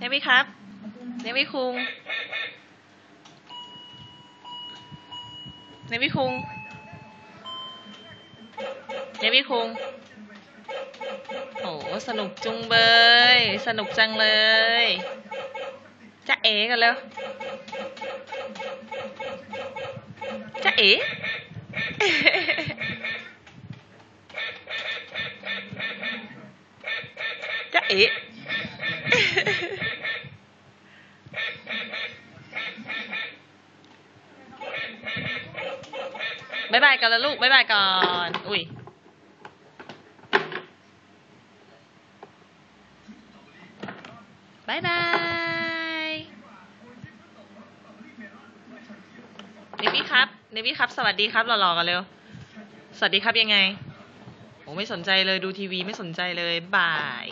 เนวิครับเนวิคุงเนวิคุงเนวิคุงโอ้สนุกจุงเบย สนุกจังเลยจะเอ๋กันแล้วจะเอ๋จะเอ๋ บายบายกันแล้วลูกบายบายก่อน อุ้ยบายบายเนวี่ครับเนวี่ครับ สวัสดีครับหล่อๆกันเร็ว สวัสดีครับยังไง โอ้ไม่สนใจเลยดูทีวีไม่สนใจเลยบาย